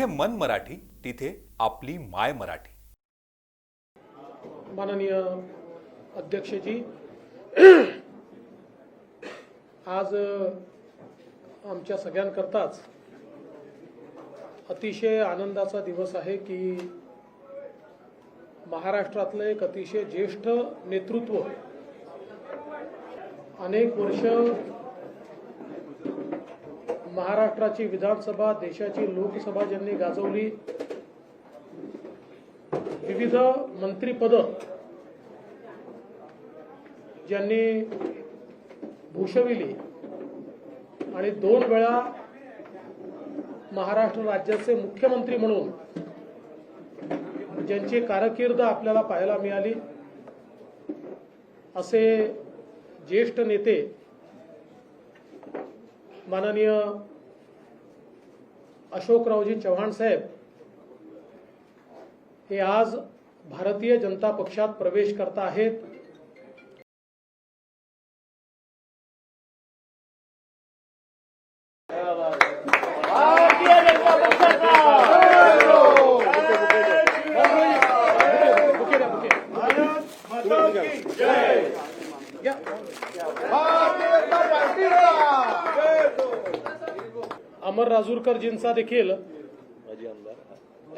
जिथे मन मराठी तिथे आपली माय मराठी. माननीय अध्यक्षजी आज आमच्या सगळ्यांकरताच अतिशय आनंदाचा दिवस आहे की महाराष्ट्रातलं एक अतिशय ज्येष्ठ नेतृत्व अनेक वर्ष महाराष्ट्राची विधानसभा देशाची लोकसभा ज्यांनी गाजवली विविध मंत्रीपद ज्यांनी भूषविली आणि दोन वेळा महाराष्ट्र राज्याचे मुख्यमंत्री म्हणून ज्यांची कारकीर्द आपल्याला पाहायला मिळाली असे ज्येष्ठ नेते माननीय अशोकरावजी चव्हाण साहेब हे आज भारतीय जनता पक्षात प्रवेश करता आहेत भारतीय जनता पक्षाचा बुके द्या, बुके. घ्या. अमर राजूरकरजींचा देखील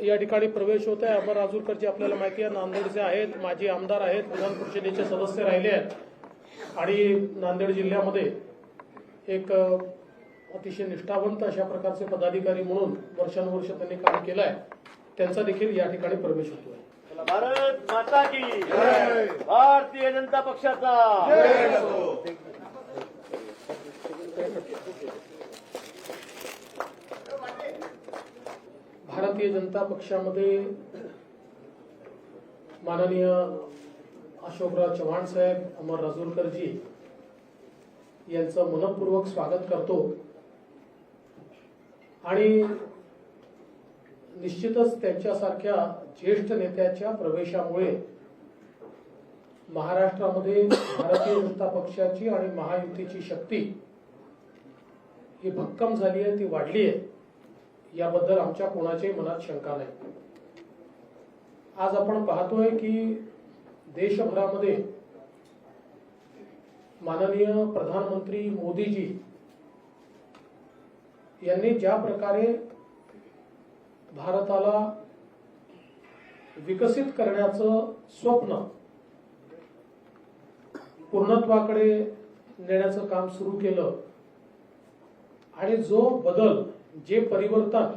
या ठिकाणी प्रवेश होत आहे. अमर राजूरकरजी आपल्याला माहिती आहे नांदेडचे आहेत माजी आमदार आहेत विधान परिषदेचे सदस्य राहिले आहेत. आणि नांदेड जिल्ह्यामध्ये एक अतिशय निष्ठावंत अशा प्रकारचे पदाधिकारी म्हणून वर्षानुवर्ष त्यांनी काम केलं आहे त्यांचा देखील या ठिकाणी प्रवेश होतोय. चला, भारत माता की भारतीय जनता पक्षाचा. भारतीय जनता पक्षामध्ये माननीय अशोकराव चव्हाण साहेब अमर राजूरकरजी यांचं मनपूर्वक स्वागत करतो. आणि निश्चितच त्यांच्यासारख्या ज्येष्ठ नेत्याच्या प्रवेशामुळे महाराष्ट्रामध्ये भारतीय जनता पक्षाची आणि महायुतीची शक्ती ही भक्कम झाली आहे ती वाढली आहे. याबद्दल आमच्या कोणाच्याही मनात शंका नाही. आज आपण पाहतोय की देशभरामध्ये माननीय प्रधानमंत्री मोदीजी यांनी ज्या प्रकारे भारताला विकसित करण्याचं स्वप्न पूर्णत्वाकडे नेण्याचं काम सुरू केलं आणि जो बदल जे परिवर्तन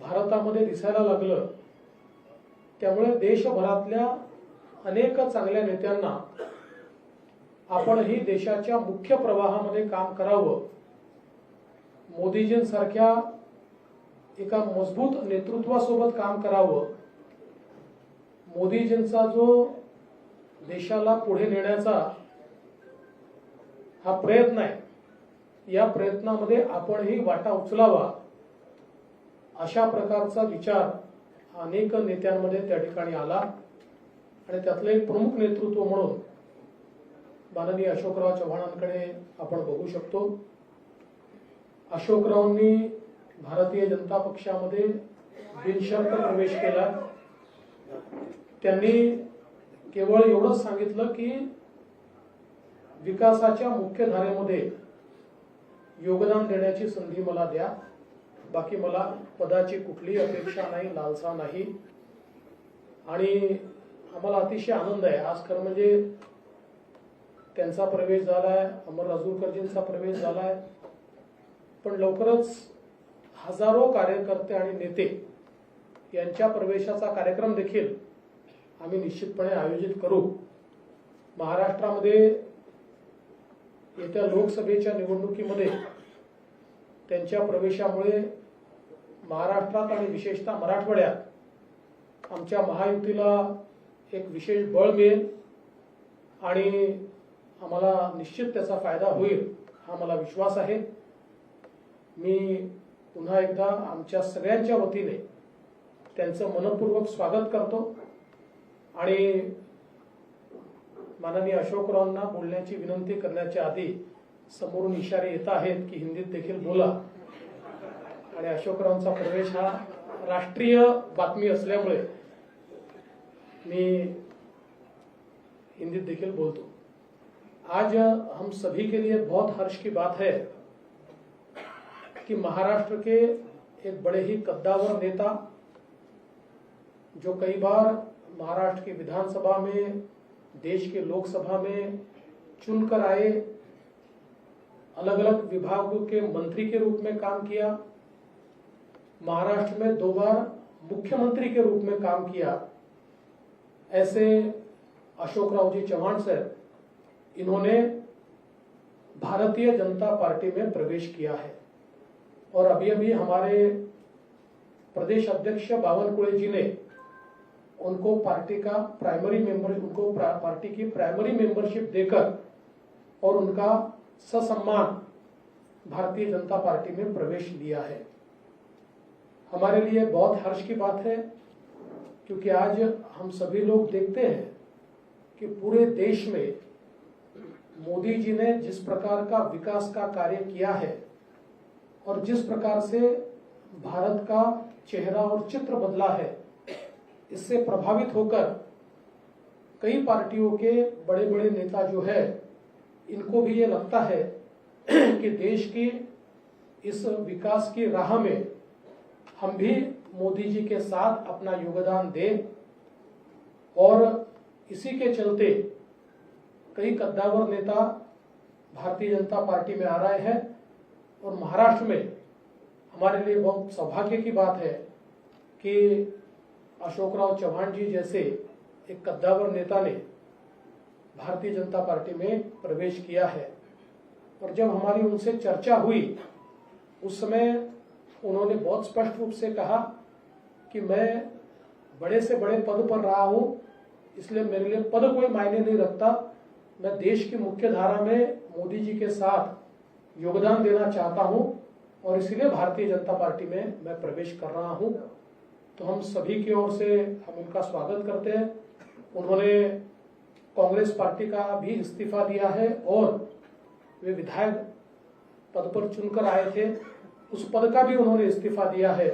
भारतामध्ये दिसायला लागलं त्यामुळे देशभरातल्या अनेक चांगल्या नेत्यांना आपणही देशाच्या मुख्य प्रवाहामध्ये काम करावं. मोदीजींसारख्या एका मजबूत नेतृत्वासोबत काम करावं. मोदीजींचा जो देशाला पुढे नेण्याचा हा प्रयत्न आहे या प्रयत्नामध्ये आपणही वाटा उचलावा अशा प्रकारचा विचार अनेक नेत्यांमध्ये त्या ठिकाणी आला. आणि त्यातलं एक प्रमुख नेतृत्व म्हणून माननीय अशोकराव चव्हाणांकडे आपण बघू शकतो. अशोकरावांनी भारतीय जनता पक्षामध्ये बिनशर्त प्रवेश केला. त्यांनी केवळ एवढंच सांगितलं की विकासाच्या मुख्य धारेमध्ये योगदान देण्याची संधी मला द्या. बाकी मला पदाची कुठलीही अपेक्षा नाही लालसा नाही. आणि आम्हाला अतिशय आनंद आहे. आज खरं म्हणजे त्यांचा प्रवेश झालाय अमर राजूरकरजींचा प्रवेश झालाय. पण लवकरच हजारो कार्यकर्ते आणि नेते यांच्या प्रवेशाचा कार्यक्रम देखील आम्ही निश्चितपणे आयोजित करू. महाराष्ट्रामध्ये येत्या लोकसभेच्या निवडणुकीमध्ये त्यांच्या प्रवेशामुळे महाराष्ट्रात आणि विशेषतः मराठवाड्यात आमच्या महायुतीला एक विशेष बळ मिळेल आणि आम्हाला निश्चित त्याचा फायदा होईल हा मला विश्वास आहे. मी पुन्हा एकदा आमच्या सगळ्यांच्या वतीने त्यांचं मनपूर्वक स्वागत करतो आणि माननीय अशोकरावांना बोलण्याची विनंती करण्याच्या आधी समोरून इशारे येत आहेत की हिंदीत देखील बोला. आणि अशोकरावांचा प्रवेश हा राष्ट्रीय बातमी असल्यामुळे मी हिंदीत देखील बोलतो. आज हम सभी के लिए बहुत हर्ष की बात है कि महाराष्ट्र के एक बड़े ही कद्दावर नेता जो कई बार महाराष्ट्र की विधानसभा में देश के लोकसभा में चुनकर आए अलग अलग विभागों के मंत्री के रूप में काम किया, महाराष्ट्र में दो बार मुख्यमंत्री के रूप में काम किया। ऐसे अशोक राव जी चौहान सर, इन्होंने भारतीय जनता पार्टी में प्रवेश किया है। और अभी अभी हमारे प्रदेश अध्यक्ष बावनकुळे जी ने उनको पार्टी का प्राइमरी मेंबर उनको पार्टी की प्राइमरी मेंबरशिप देकर और उनका ससम्मान भारतीय जनता पार्टी में प्रवेश लिया है। हमारे लिए बहुत हर्ष की बात है, क्योंकि आज हम सभी लोग देखते हैं कि पूरे देश में मोदी जी ने जिस प्रकार का विकास का कार्य किया है और जिस प्रकार से भारत का चेहरा और चित्र बदला है इससे प्रभावित होकर कई पार्टियों के बड़े बड़े नेता जो है, इनको भी ये लगता है कि देश की इस विकास की राह में हम भी मोदी जी के साथ अपना योगदान दें और इसी के चलते कई कद्दावर नेता भारतीय जनता पार्टी में आ रहे हैं और महाराष्ट्र में हमारे लिए बहुत सौभाग्य की बात है कि अशोकराव चौहान जी जैसे एक कद्दावर नेता ने भारतीय जनता पार्टी में प्रवेश किया है। और जब हमारी उनसे चर्चा हुई, उस समय उन्होंने बहुत स्पष्ट रूप से कहा कि मैं बड़े से बड़े पद पर रहा हूँ, इसलिए मेरे लिए पद कोई मायने नहीं रखता। मैं देश की मुख्य धारा में मोदी जी के साथ योगदान देना चाहता हूँ और इसलिए भारतीय जनता पार्टी में मैं प्रवेश कर रहा हूँ। तो हम सभी की ओर से हम उनका स्वागत करते हैं। उन्होंने कांग्रेस पार्टी का भी इस्तीफा दिया है और वे विधायक पद पर चुनकर आए थे। उस पद का भी उन्होंने इस्तीफा दिया है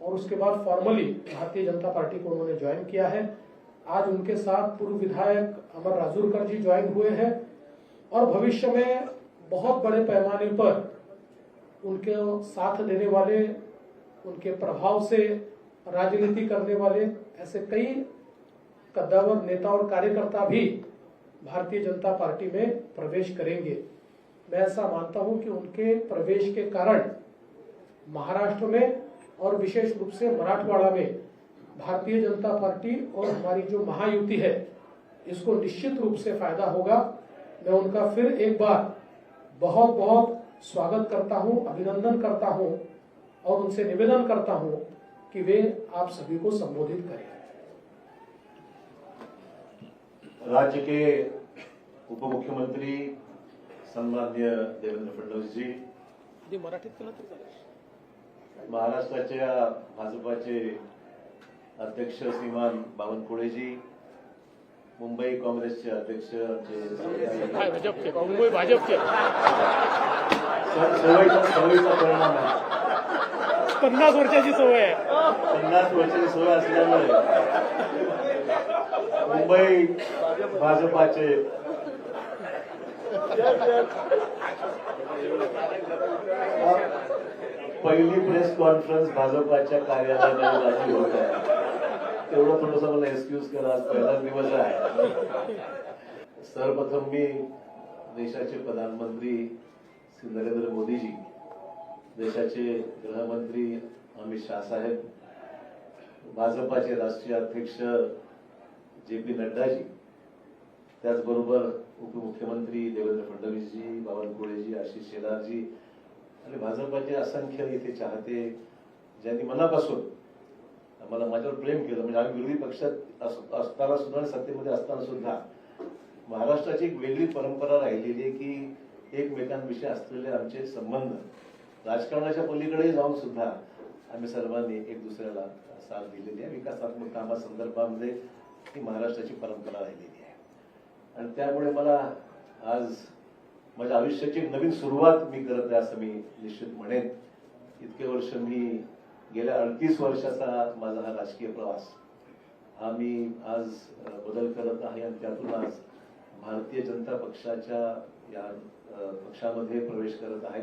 और उसके बाद फॉर्मली भारतीय जनता पार्टी को उन्होंने ज्वाइन किया है। आज उनके साथ पूर्व विधायक अमर राजूरकर जी ज्वाइन हुए हैं और भविष्य में बहुत बड़े पैमाने पर उनके साथ देने वाले उनके प्रभाव से राजनीति करने वाले ऐसे कई कद्दावर नेता और कार्यकर्ता भी भारतीय जनता पार्टी में प्रवेश करेंगे। मैं ऐसा मानता हूँ कि उनके प्रवेश के कारण महाराष्ट्र में और विशेष रूप से मराठवाड़ा में भारतीय जनता पार्टी और हमारी जो महायुति है, इसको निश्चित रूप से फ़ायदा होगा। मैं उनका फिर एक बार बहुत बहुत स्वागत करता हूँ, अभिनंदन करता हूँ और उनसे निवेदन करता हूँ कि वे आप सभी को संबोधित करें। राज्य के उप मुख्यमंत्री सन्मान्य देवेंद्र फडणवीस जी। मराठीत केलं तरी. महाराष्ट्राच्या भाजपाचे अध्यक्ष श्रीमान बावनकुळेजी मुंबई काँग्रेसचे अध्यक्ष आमचे मुंबई भाजपचे. सवयीचा परिणाम आहे. पन्नास वर्षाची सवय आहे. पन्नास वर्षाची सवय असल्यामुळे मुंबई भाजपाचे. पहिली प्रेस कॉन्फरन्स भाजपाच्या कार्यालयामध्ये होत आहे. तेवढं थोडस मला एक्सक्यूज करा आज पहिलाच दिवस आहे. सर्वप्रथम मी देशाचे प्रधानमंत्री श्री नरेंद्र मोदीजी देशाचे गृहमंत्री अमित शाह साहेब भाजपाचे राष्ट्रीय अध्यक्ष जे पी नड्डाजी त्याचबरोबर उपमुख्यमंत्री देवेंद्र फडणवीसजी बावनकुळेजी आशिष शेलारजी आणि भाजपाचे असंख्य इथे चाहते ज्यांनी मनापासून मला माझ्यावर प्रेम केलं. म्हणजे आम्ही विरोधी पक्षात अस- असताना सुद्धा आणि सत्तेमध्ये असताना सुद्धा महाराष्ट्राची एक वेगळी परंपरा राहिलेली आहे की एकमेकांविषयी असलेले आमचे संबंध राजकारणाच्या पलीकडे जाऊन सुद्धा आम्ही सर्वांनी एक दुसऱ्याला साथ दिलेली आहे. विकासात्मक कामासंदर्भामध्ये ही महाराष्ट्राची परंपरा राहिलेली आहे. आणि त्यामुळे मला आज माझ्या आयुष्याची एक नवीन सुरुवात मी करत आहे असं मी निश्चित म्हणेन. इतके वर्ष मी गेल्या अडतीस वर्षाचा माझा हा राजकीय प्रवास हा मी आज बदल करत आहे आणि त्यातून आज भारतीय जनता पक्षाच्या या पक्षामध्ये प्रवेश करत आहे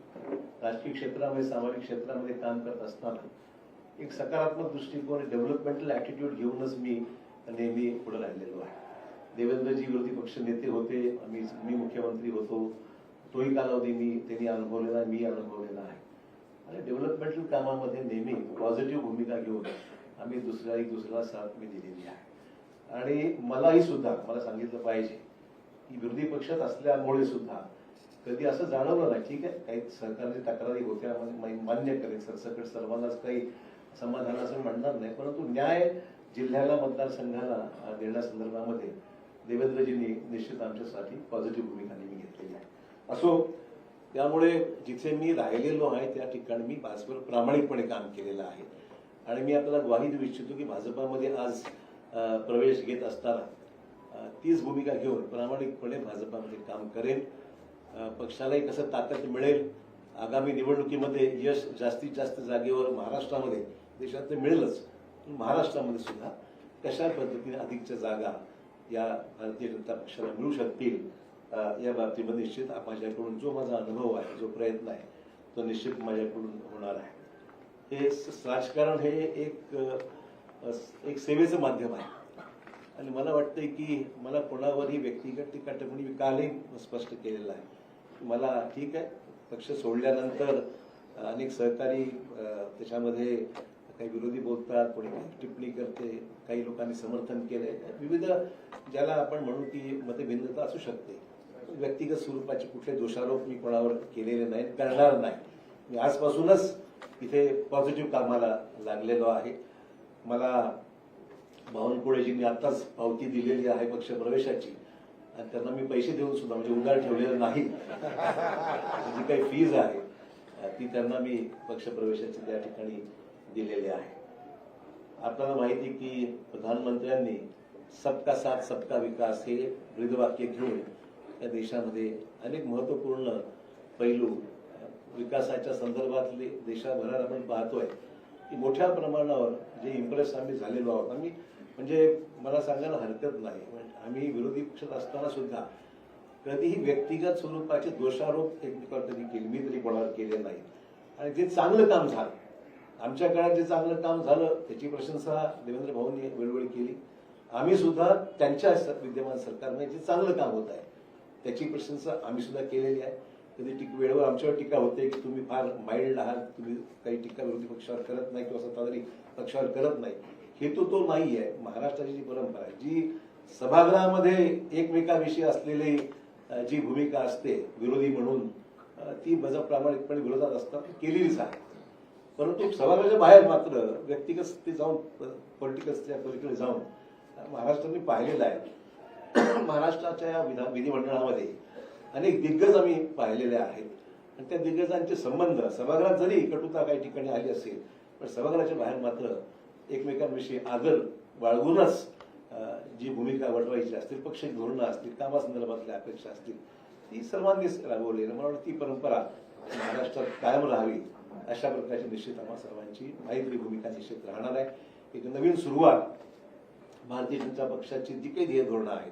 राजकीय क्षेत्रामध्ये सामाजिक क्षेत्रामध्ये काम करत असताना एक सकारात्मक दृष्टिकोन डेव्हलपमेंटल ऍटिट्यूड घेऊनच मी नेहमी पुढे राहिलेलो आहे. देवेंद्रजी विरोधी पक्ष नेते होते आम्ही मी मुख्यमंत्री होतो. तोही कालावधी मी त्यांनी अनुभवलेला मी अनुभवलेला आहे. आणि डेव्हलपमेंटल कामामध्ये नेहमी पॉझिटिव्ह भूमिका घेऊन आम्ही दुसऱ्या एक दुसऱ्याला साथ मी दिलेली आहे. आणि मलाही सुद्धा मला सांगितलं पाहिजे की विरोधी पक्षात असल्यामुळे सुद्धा कधी असं जाणवलं नाही ठीक आहे? काही सरकारची तक्रारी होत्या म्हणजे मान्य करेन सरसकट सर्वांनाच काही समाधान असं म्हणणार नाही परंतु न्याय जिल्ह्याला मतदारसंघाला देण्यासंदर्भामध्ये देवेंद्रजींनी निश्चित आमच्यासाठी पॉझिटिव्ह भूमिका नेहमी घेतलेली आहे. असो त्यामुळे जिथे मी राहिलेलो आहे त्या ठिकाणी मी भाजपवर प्रामाणिकपणे काम केलेलं आहे. आणि मी आपल्याला ग्वाही देऊ इच्छितो की भाजपामध्ये आज प्रवेश घेत असताना तीच भूमिका घेऊन प्रामाणिकपणे भाजपामध्ये काम करेन. पक्षालाही कसं ताकद मिळेल? आगामी निवडणुकीमध्ये यश जास्तीत जास्त जागेवर महाराष्ट्रामध्ये देशात तर मिळेलच. पण महाराष्ट्रामध्ये सुद्धा कशा पद्धतीने अधिकच्या जागा या भारतीय जनता पक्षाला मिळू शकतील या बाबतीमध्ये निश्चित माझ्याकडून जो माझा अनुभव आहे जो प्रयत्न आहे तो निश्चित माझ्याकडून होणार आहे. हे राजकारण हे एक एक सेवेचं माध्यम आहे. आणि मला वाटतंय की मला कोणावरही व्यक्तिगत टीका टिप्पणी मी कालही स्पष्ट केलेलं आहे. मला ठीक आहे. पक्ष सोडल्यानंतर अनेक सहकारी त्याच्यामध्ये काही विरोधी बोलतात कोणी काही टिप्पणी करते काही लोकांनी समर्थन केलंय. विविध ज्याला आपण म्हणू की मतभिन्नता असू शकते. व्यक्तिगत स्वरूपाचे कुठले दोषारोप मी कोणावर केलेले नाही करणार नाही. मी आजपासूनच इथे पॉझिटिव्ह कामाला लागलेलो आहे. मला बावनकुळेजींनी आताच पावती दिलेली आहे पक्ष प्रवेशाची. आणि त्यांना मी पैसे देऊन सुद्धा म्हणजे उंगार ठेवलेलं नाही. जी काही फीज आहे ती त्यांना मी पक्ष प्रवेशाची त्या ठिकाणी दिलेली आहे. आपल्याला माहिती की प्रधानमंत्र्यांनी सबका साथ सबका विकास हे ब्रीदवाक्य घेऊन या देशामध्ये अनेक महत्त्वपूर्ण पैलू विकासाच्या संदर्भातले देशाभरात आपण पाहतोय की मोठ्या प्रमाणावर जे इम्प्रेस आम्ही झालेलो आहोत आम्ही म्हणजे मला सांगायला हरकत नाही. आम्ही विरोधी पक्षात असताना सुद्धा कधीही व्यक्तिगत स्वरूपाचे दोषारोप एकमेकांनी केले मी तरी कोणावर केले नाही. आणि जे चांगलं काम झालं आमच्या काळात जे चांगलं काम झालं त्याची प्रशंसा देवेंद्र भाऊंनी वेळोवेळी केली. आम्ही सुद्धा त्यांच्या विद्यमान सरकारने जे चांगलं काम होत आहे त्याची प्रशंसा आम्ही सुद्धा केलेली आहे. कधी टीक वेळेवर आमच्यावर टीका होते की तुम्ही फार माइल्ड आहात तुम्ही काही टीका विरोधी पक्षावर करत नाही किंवा सत्ताधारी पक्षावर करत नाही. हेतू तो नाही आहे महाराष्ट्राची जी परंपरा आहे जी सभागृहामध्ये एकमेकाविषयी असलेली जी भूमिका असते विरोधी म्हणून ती बजा प्रामाणिकपणे विरोधात असतात ती केलेलीच आहे. परंतु सभागृहाच्या बाहेर मात्र व्यक्तिगत ते जाऊन पॉलिटिकल पलीकडे जाऊन महाराष्ट्राने पाहिलेलं आहे. महाराष्ट्राच्या या विधान विधिमंडळामध्ये अनेक दिग्गज आम्ही पाहिलेले आहेत. आणि त्या दिग्गजांचे संबंध सभागृहात जरी कटुता काही ठिकाणी आली असेल पण सभागृहाच्या बाहेर मात्र एकमेकांविषयी आदर बाळगूनच जी भूमिका वटवायची असतील पक्ष धोरणं असतील कामासंदर्भातल्या अपेक्षा असतील ती सर्वांनीच राबवली. मला वाटतं ती परंपरा महाराष्ट्रात कायम राहावी अशा प्रकारची निश्चित आम्हा सर्वांची माहिती भूमिका निश्चित राहणार आहे. एक नवीन सुरुवात भारतीय जनता पक्षाची जी काही ध्येय धोरणं आहेत.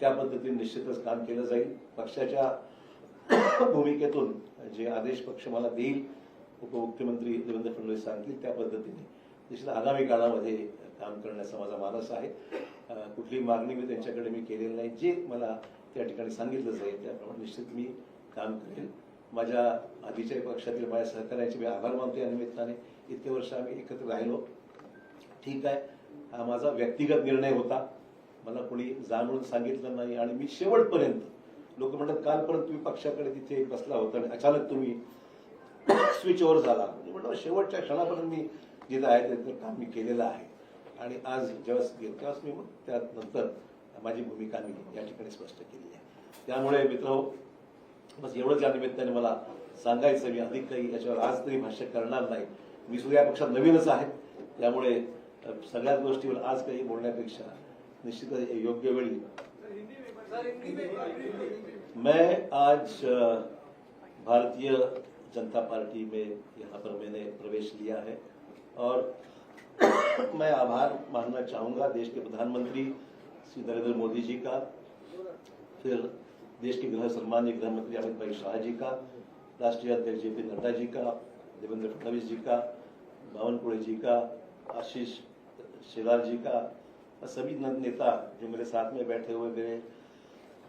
त्या पद्धतीने निश्चितच काम केलं जाईल. पक्षाच्या भूमिकेतून जे आदेश पक्ष मला देईल उपमुख्यमंत्री देवेंद्र फडणवीस सांगतील त्या पद्धतीने निश्चित आगामी काळामध्ये काम करण्याचा माझा मानस आहे. कुठली मागणी मी त्यांच्याकडे मी केलेली नाही. जे मला त्या ठिकाणी सांगितलं जाईल त्याप्रमाणे निश्चित मी काम करेल. माझ्या आधीच्या पक्षातील माझ्या सहकार्याचे मी आभार मानतो या निमित्ताने. इतके वर्ष आम्ही एकत्र राहिलो. ठीक आहे. हा माझा व्यक्तिगत निर्णय होता. मला कोणी जाणून सांगितलं नाही आणि मी शेवटपर्यंत लोक म्हणतात कालपर्यंत तुम्ही पक्षाकडे तिथे बसला होता आणि अचानक तुम्ही स्विच ओव्हर झाला. म्हणजे म्हटलं शेवटच्या क्षणापर्यंत मी जिथं आहे तिथं काम मी केलेलं आहे. आणि आज जेव्हा गेलो तेव्हाच मी त्यानंतर माझी भूमिका मी या ठिकाणी स्पष्ट केली आहे. त्यामुळे मित्र हो, बस एवढंच या निमित्ताने मला सांगायचं मी अधिक काही याच्यावर आज तरी भाष्य करणार नाही. मी सुद्धा या पक्षात नवीनच आहे. त्यामुळे सगळ्याच गोष्टीवर आज काही बोलण्यापेक्षा निश्चित योग्य वेळी मैं आज भारतीय जनता पार्टी में यहाँ पर मैंने प्रवेश लिया है। और मैं आभार मानना चाहूँगा देश के प्रधानमंत्री श्री नरेंद्र मोदी जी का, फिर देश के गृह सम्मान्य गृह मंत्री अमित भाई शाह जी का, राष्ट्रीय अध्यक्ष जे पी नड्डा जी का, देवेंद्र फडणवीस जी का बावनकुड़े जी का, आशीष शेलार जी का, और सभी नेता जो मेरे साथ में बैठे हुए, मेरे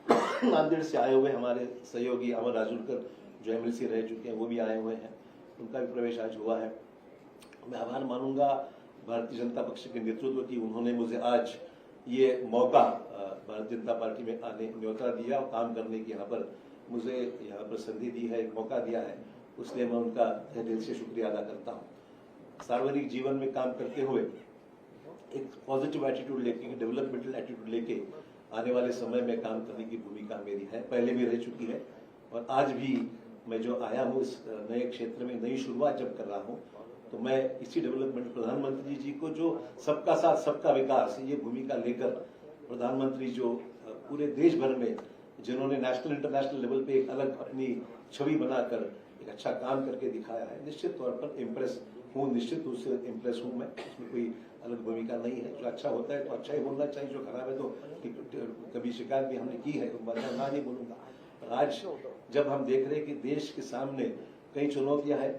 नांदेड़ से आए हुए हमारे सहयोगी अमर राजूलकर जो एमएलसी रह चुके हैं, वो भी आए हुए हैं। उनका भी प्रवेश आज हुआ है। मैं आभार मानूँगा, भारतीय जनता पक्ष के नेतृत्व की उन्होंने मुझे आज ये मौका भारतीय जनता पार्टी में आने, न्योता दिया और काम करने की यहाँ पर मुझे यहाँ पर संधि दी है मौका दिया है। उसलिए मैं उनका दिल से शुक्रिया अदा करता हूँ। सार्वजनिक जीवन में काम करते हुए एक पॉजिटिव एटीट्यूड लेके डेवलपमेंटल एटीट्यूड लेके आने वाले समय में काम करने की भूमिका मेरी है, पहले भी रह चुकी है। और आज भी मैं जो आया हूँ इस नए क्षेत्र में, नई शुरुआत जब कर रहा हूँ तो मैं इसी डेवलपमेंट प्रधानमंत्री जी को जो सबका साथ, सबका विकास, ये भूमिका लेकर प्रधानमंत्री जो पूरे देश भर में जिन्होंने नेशनल इंटरनेशनल लेवल पे एक अलग अपनी छवि बनाकर एक अच्छा काम करके दिखाया है, निश्चित तौर पर इम्प्रेस हूँ, निश्चित रूप से इम्प्रेस हूँ मैं। इसमें कोई अलग भूमिका नहीं है। जो अच्छा होता है तो अच्छा ही बोलना चाहिए, जो खराब है तो कभी शिकायत भी हमने की है तो मैं ना नहीं बोलूँगा। आज जब हम देख रहे हैं कि देश के सामने कई चुनौतियाँ हैं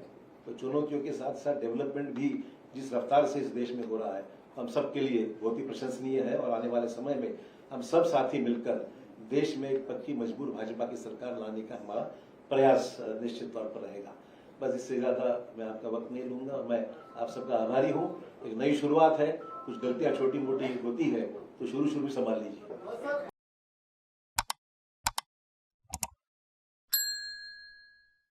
तो चुनौतियों के साथ साथ डेवलपमेंट भी जिस रफ्तार से इस देश में हो रहा है, हम सब के लिए बहुत ही प्रशंसनीय है और आने वाले समय में हम सब साथी मिलकर देश में एक पक्की मजबूर भाजपा की सरकार लाने का हमारा प्रयास निश्चित तौर पर रहेगा। बस इससे ज़्यादा मैं आपका वक्त नहीं लूँगा और मैं आप सबका आभारी हूँ। एक नई शुरुआत है, कुछ गलतियाँ छोटी मोटी होती है तो शुरू शुरू संभाल लीजिए।